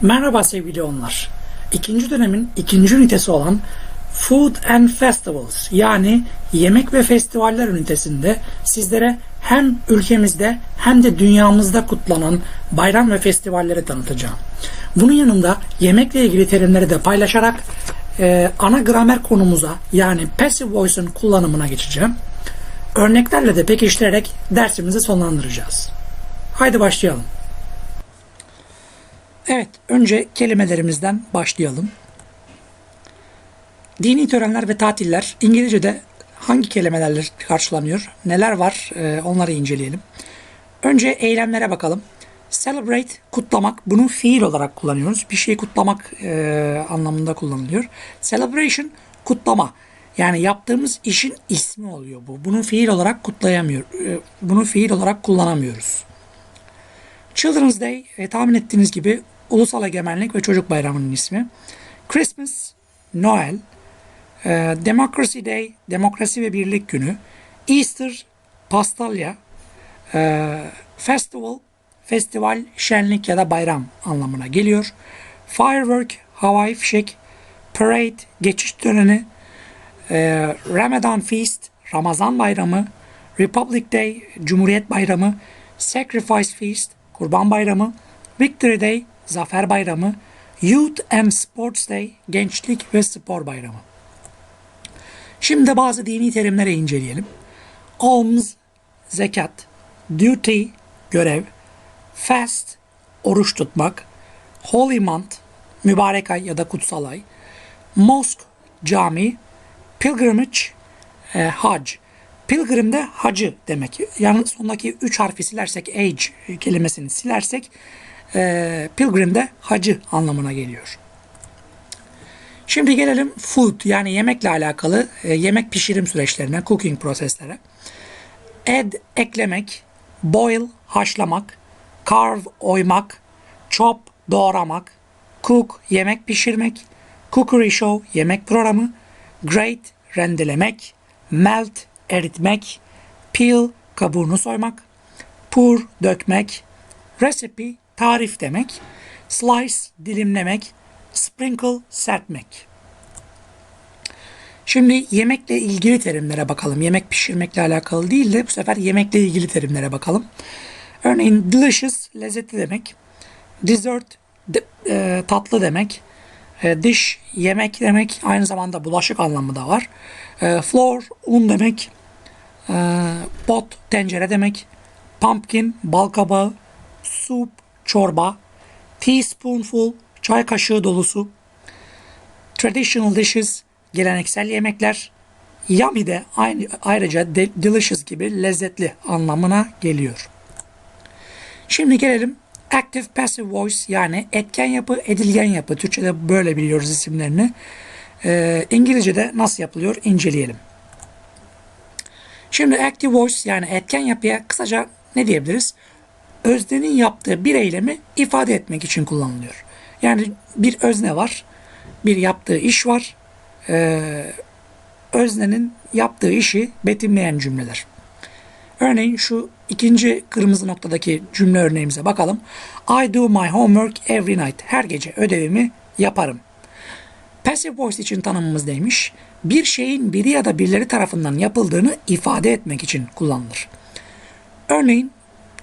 Merhaba sevgili onlar. İkinci dönemin ikinci ünitesi olan Food and Festivals yani yemek ve festivaller ünitesinde sizlere hem ülkemizde hem de dünyamızda kutlanan bayram ve festivalleri tanıtacağım. Bunun yanında yemekle ilgili terimleri de paylaşarak e, ana gramer konumuza yani passive voice'un kullanımına geçeceğim. Örneklerle de pekiştirerek dersimizi sonlandıracağız. Haydi başlayalım. Evet, önce kelimelerimizden başlayalım. Dini törenler ve tatiller İngilizce'de hangi kelimelerle karşılanıyor? Neler var? Ee, onları inceleyelim. Önce eylemlere bakalım. Celebrate, kutlamak. Bunu fiil olarak kullanıyoruz. Bir şeyi kutlamak e, anlamında kullanılıyor. Celebration, kutlama. Yani yaptığımız işin ismi oluyor bu. Bunu fiil olarak kutlayamıyor. e, Bunu fiil olarak kullanamıyoruz. Children's Day e, tahmin ettiğiniz gibi Ulusal Egemenlik ve Çocuk Bayramı'nın ismi. Christmas, Noel, e, Democracy Day, Demokrasi ve Birlik Günü, Easter, Pastalya, e, Festival, festival, şenlik ya da bayram anlamına geliyor. Firework, havai fişek, Parade, geçiş töreni, e, Ramadan Feast, Ramazan Bayramı, Republic Day, Cumhuriyet Bayramı, Sacrifice Feast, Kurban Bayramı, Victory Day, Zafer Bayramı, Youth and Sports Day, Gençlik ve Spor Bayramı. Şimdi bazı dini terimleri inceleyelim. Alms, zekat, duty, görev, fast, oruç tutmak, holy month, mübarek ay ya da kutsal ay, mosque, cami, pilgrimage, e, hac. Pilgrim de hacı demek. Yani sondaki üç harfi silersek, age kelimesini silersek, e, pilgrim de hacı anlamına geliyor. Şimdi gelelim food yani yemekle alakalı e, yemek pişirim süreçlerine, cooking proseslere. Add, eklemek, boil, haşlamak, carve, oymak, chop, doğramak, cook, yemek pişirmek, cookery show, yemek programı, grate, rendelemek, melt, eritmek, peel, kabuğunu soymak, pour, dökmek, recipe, tarif demek, slice, dilimlemek, sprinkle, serpmek. Şimdi yemekle ilgili terimlere bakalım. Yemek pişirmekle alakalı değil de bu sefer yemekle ilgili terimlere bakalım. Örneğin delicious, lezzetli demek. Dessert, de, e, tatlı demek. E, dish, yemek demek. Aynı zamanda bulaşık anlamı da var. E, flour, un demek. E, pot, tencere demek. Pumpkin, bal kabağı. Soup, çorba. Teaspoonful, çay kaşığı dolusu. Traditional dishes, geleneksel yemekler. Yummy de aynı, ayrıca de, delicious gibi lezzetli anlamına geliyor. Şimdi gelelim active passive voice yani etken yapı, edilgen yapı. Türkçe'de böyle biliyoruz isimlerini. Ee, İngilizce'de nasıl yapılıyor inceleyelim. Şimdi active voice yani etken yapıya kısaca ne diyebiliriz? Öznenin yaptığı bir eylemi ifade etmek için kullanılıyor. Yani bir özne var, bir yaptığı iş var. Ee, öznenin yaptığı işi betimleyen cümleler. Örneğin şu ikinci kırmızı noktadaki cümle örneğimize bakalım. I do my homework every night. Her gece ödevimi yaparım. Passive voice için tanımımız neymiş? Bir şeyin biri ya da birileri tarafından yapıldığını ifade etmek için kullanılır. Örneğin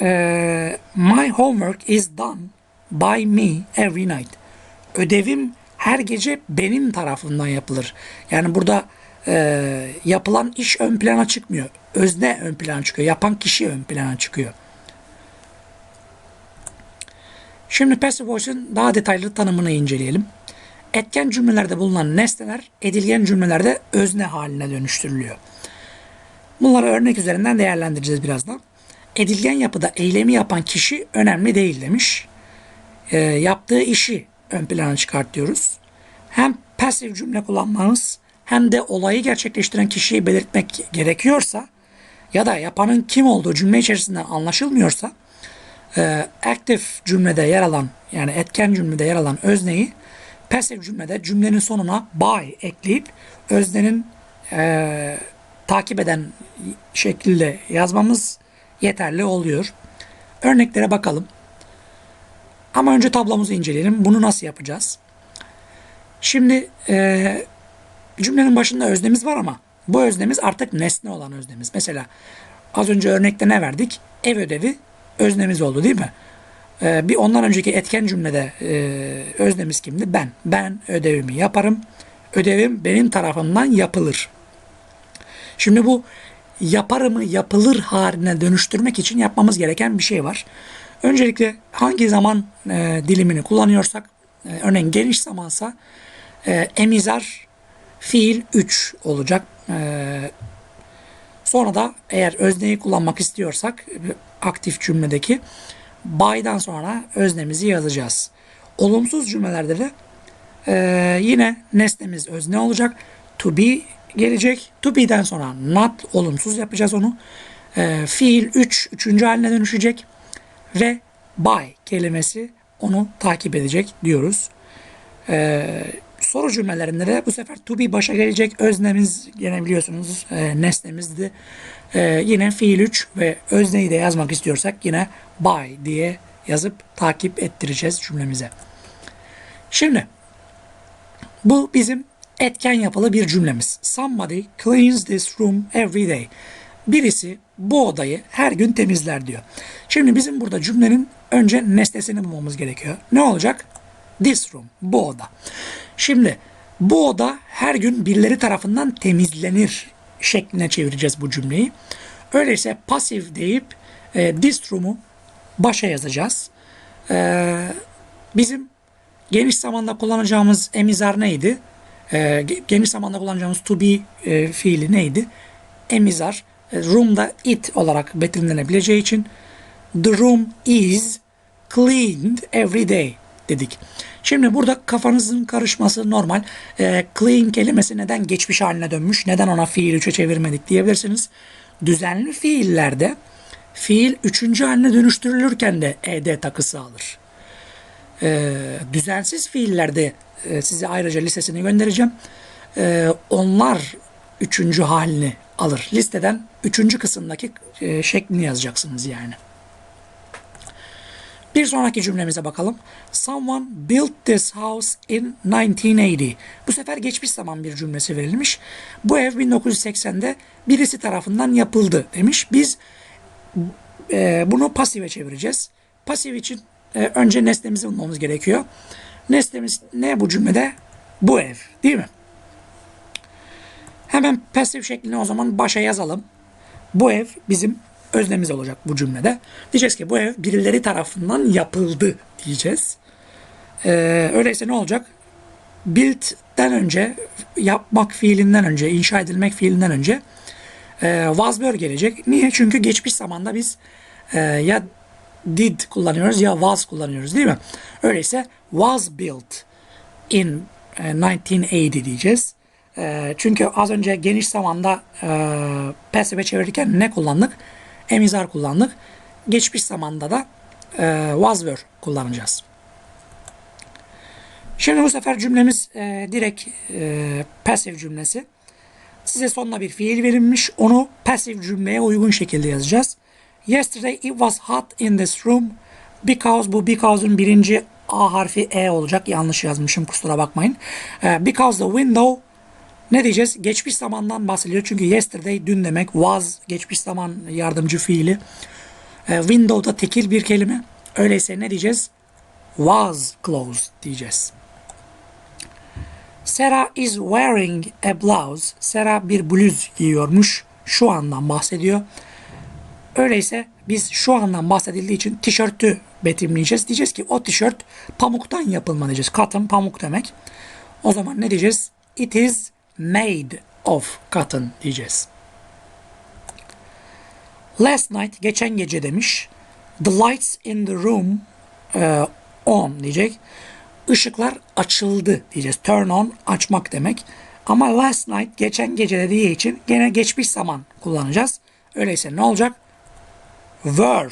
e, my homework is done by me every night. Ödevim her gece benim tarafından yapılır. Yani burada e, yapılan iş ön plana çıkmıyor. Özne ön plana çıkıyor. Yapan kişi ön plana çıkıyor. Şimdi passive voice'un daha detaylı tanımını inceleyelim. Etken cümlelerde bulunan nesneler edilgen cümlelerde özne haline dönüştürülüyor. Bunları örnek üzerinden değerlendireceğiz birazdan. Edilgen yapıda eylemi yapan kişi önemli değil demiş. E, yaptığı işi ön plana çıkartıyoruz. Hem pasif cümle kullanmanız hem de olayı gerçekleştiren kişiyi belirtmek gerekiyorsa ya da yapanın kim olduğu cümle içerisinde anlaşılmıyorsa e, active cümlede yer alan yani etken cümlede yer alan özneyi passive cümlede cümlenin sonuna by ekleyip öznenin e, takip eden şekilde yazmamız yeterli oluyor. Örneklere bakalım. Ama önce tablomuzu inceleyelim. Bunu nasıl yapacağız? Şimdi e, cümlenin başında öznemiz var ama bu öznemiz artık nesne olan öznemiz. Mesela az önce örnekte ne verdik? Ev ödevi öznemiz oldu değil mi? E, bir ondan önceki etken cümlede e, öznemiz kimdi? Ben. Ben ödevimi yaparım. Ödevim benim tarafımdan yapılır. Şimdi bu yaparımı yapılır haline dönüştürmek için yapmamız gereken bir şey var. Öncelikle hangi zaman e, dilimini kullanıyorsak, e, örneğin geniş zamansa e, emizar fiil 3 olacak. E, sonra da eğer özneyi kullanmak istiyorsak e, aktif cümledeki by'dan sonra öznemizi yazacağız. Olumsuz cümlelerde de e, yine nesnemiz özne olacak. To be gelecek. To be'den sonra not olumsuz yapacağız onu. E, fiil 3 üç, üçüncü haline dönüşecek ve by kelimesi onu takip edecek diyoruz. Ee, soru cümlelerinde de bu sefer to be başa gelecek. Öznemiz gene biliyorsunuz e, nesnemizdi. Ee, yine fiil 3 ve özneyi de yazmak istiyorsak yine by diye yazıp takip ettireceğiz cümlemize. Şimdi bu bizim etken yapılı bir cümlemiz. Somebody cleans this room every day. Birisi bu odayı her gün temizler diyor. Şimdi bizim burada cümlenin önce nesnesini bulmamız gerekiyor. Ne olacak? This room, bu oda. Şimdi bu oda her gün birileri tarafından temizlenir şekline çevireceğiz bu cümleyi. Öyleyse pasif deyip e, this room'u başa yazacağız. E, bizim geniş zamanda kullanacağımız emizar neydi? E, geniş zamanda kullanacağımız to be e, fiili neydi? Emizar room'da it olarak betimlenebileceği için the room is cleaned every day dedik. Şimdi burada kafanızın karışması normal. E, clean kelimesi neden geçmiş haline dönmüş? Neden ona fiil 3'e çevirmedik diyebilirsiniz. Düzenli fiillerde fiil 3. haline dönüştürülürken de ed takısı alır. E, düzensiz fiillerde e, size ayrıca listesini göndereceğim. E, onlar üçüncü halini alır. Listeden üçüncü kısımdaki e, şeklini yazacaksınız yani. Bir sonraki cümlemize bakalım. Someone built this house in 1980. Bu sefer geçmiş zaman bir cümlesi verilmiş. Bu ev 1980'de birisi tarafından yapıldı demiş. Biz e, bunu pasife çevireceğiz. Pasif için e, önce nesnemizi bulmamız gerekiyor. Nesnemiz ne bu cümlede? Bu ev değil mi? Hemen pasif şeklini o zaman başa yazalım. Bu ev bizim öznemiz olacak bu cümlede. Diyeceğiz ki bu ev birileri tarafından yapıldı diyeceğiz. Ee, öyleyse ne olacak? Build'den önce, yapmak fiilinden önce, inşa edilmek fiilinden önce e, was gelecek. Niye? Çünkü geçmiş zamanda biz e, ya did kullanıyoruz ya was kullanıyoruz değil mi? Öyleyse was built in e, 1980 diyeceğiz. E, çünkü az önce geniş zamanda e, passive çevirirken ne kullandık? Emizar kullandık. Geçmiş zamanda da e, was were kullanacağız. Şimdi bu sefer cümlemiz e, direkt e, cümlesi. Size sonuna bir fiil verilmiş. Onu passive cümleye uygun şekilde yazacağız. Yesterday it was hot in this room. Because bu because'un birinci A harfi E olacak. Yanlış yazmışım kusura bakmayın. E, because the window ne diyeceğiz? Geçmiş zamandan bahsediyor. Çünkü yesterday dün demek. Was geçmiş zaman yardımcı fiili. E, window da tekil bir kelime. Öyleyse ne diyeceğiz? Was closed diyeceğiz. Sarah is wearing a blouse. Sarah bir bluz giyiyormuş. Şu andan bahsediyor. Öyleyse biz şu andan bahsedildiği için tişörtü betimleyeceğiz. Diyeceğiz ki o tişört pamuktan yapılma diyeceğiz. Cotton pamuk demek. O zaman ne diyeceğiz? It is made of cotton diyeceğiz. Last night geçen gece demiş. The lights in the room uh, on diyecek. Işıklar açıldı diyeceğiz. Turn on açmak demek. Ama last night geçen gece dediği için gene geçmiş zaman kullanacağız. Öyleyse ne olacak? Were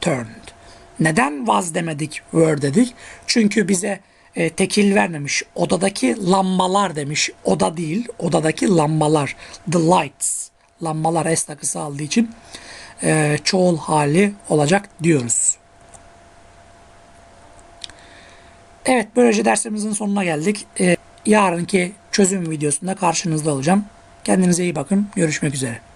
turned. Neden was demedik, were dedik? Çünkü bize e, tekil vermemiş. Odadaki lambalar demiş. Oda değil, odadaki lambalar. The lights. Lambalar S takısı aldığı için e, çoğul hali olacak diyoruz. Evet böylece dersimizin sonuna geldik. Ee, yarınki çözüm videosunda karşınızda olacağım. Kendinize iyi bakın. Görüşmek üzere.